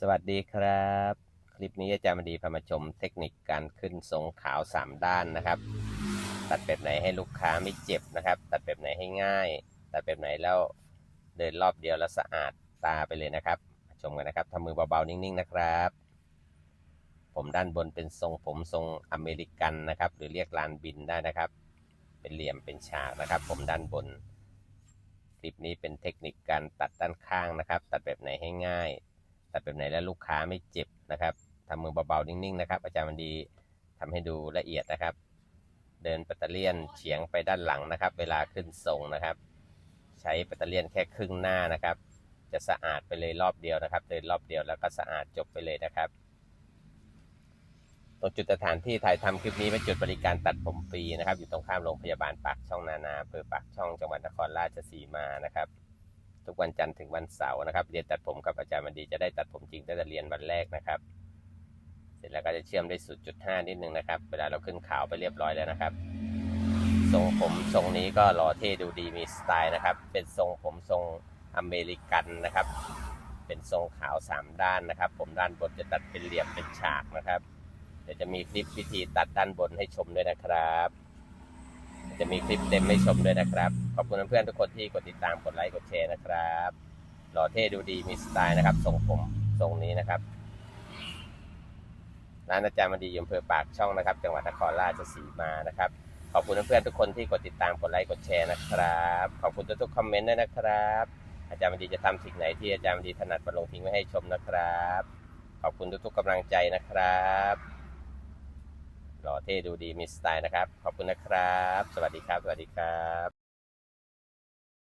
สวัสดีครับ คลิปนี้อาจารย์มดีพามาชมเทคนิคการขึ้นทรงขาว 3 ด้านนะครับ ตัดแบบไหนให้ลูกค้าไม่เจ็บนะครับ ตัดแบบไหนให้ง่าย ตัดแบบไหนแล้วเดินรอบเดียวแล้วสะอาดตาไปเลยนะครับชมกันนะครับทำมือเบาๆนิ่งๆนะครับ ผมด้านบนเป็นทรงผมทรงอเมริกันนะครับ หรือเรียกลานบินได้นะครับ เป็นเหลี่ยมเป็นฉากนะครับ ผมด้านบน คลิปนี้เป็นเทคนิคการตัดด้านข้างนะครับ ตัดแบบไหนให้ง่าย ตัดแบบไหนแล้วลูกค้าไม่เจ็บนะครับทำมือเบาๆนิ่งๆนะครับอาจารย์มันดีทำให้ดูละเอียดนะครับ เดินปัตเตอร์เลียนเฉียงไปด้านหลังนะครับ เวลาขึ้นทรงนะครับ ใช้ปัตเตอร์เลียนแค่ครึ่งหน้านะครับ จะสะอาดไปเลยรอบเดียวนะครับ เดินรอบเดียวแล้วก็สะอาดจบไปเลยนะครับตรงจุดสถานที่ถ่ายทำคลิปนี้เป็นจุดบริการตัดผมฟรีนะครับ อยู่ตรงข้ามโรงพยาบาลปากช่องนานาอำเภอปากช่องจังหวัดนครราชสีมานะครับ ทุกวันจันทร์ถึงวันเสาร์นะครับ เรียนตัดผมกับอาจารย์มันดีจะได้ตัดผมจริงตั้งแต่เรียนวันแรกนะครับ เสร็จแล้วก็จะเชื่อมได้สุดจุดห้านิดนึงนะครับ เวลาเราขึ้นขาวไปเรียบร้อยแล้วนะครับ ทรงผมทรงนี้ก็หล่อเท่ดูดีมีสไตล์นะครับ เป็นทรงผมทรงอเมริกันนะครับ เป็นทรงขาวสามด้านนะครับ ผมด้านบนจะตัดเป็นเหลี่ยมเป็นฉากนะครับ เดี๋ยวจะมีคลิปวิธีตัดด้านบนให้ชมด้วยนะครับ จะมีคลิปเต็มให้ชมด้วยนะครับ ขอบคุณเพื่อนๆทุกคนที่กดติดตามกดไลค์กดแชร์นะครับหล่อเท่ดูดีมีสไตล์นะครับทรงผมทรงนี้นะครับร้านอาจารย์มันดีอยู่อำเภอปากช่องนะครับ จังหวัดนครราชสีมานะครับ ขอบคุณเพื่อนๆทุกคนที่กดติดตามกดไลค์กดแชร์นะครับ ขอบคุณทุกๆคอมเมนต์ด้วยนะครับ อาจารย์มันดีจะทำสิ่งไหนที่อาจารย์มันดีถนัดมาลงทิ้งไว้ให้ชมนะครับ ขอบคุณทุกๆกำลังใจนะครับ เท่ดูดีมีสไตล์นะครับ ขอบคุณนะครับ สวัสดีครับ สวัสดีครับ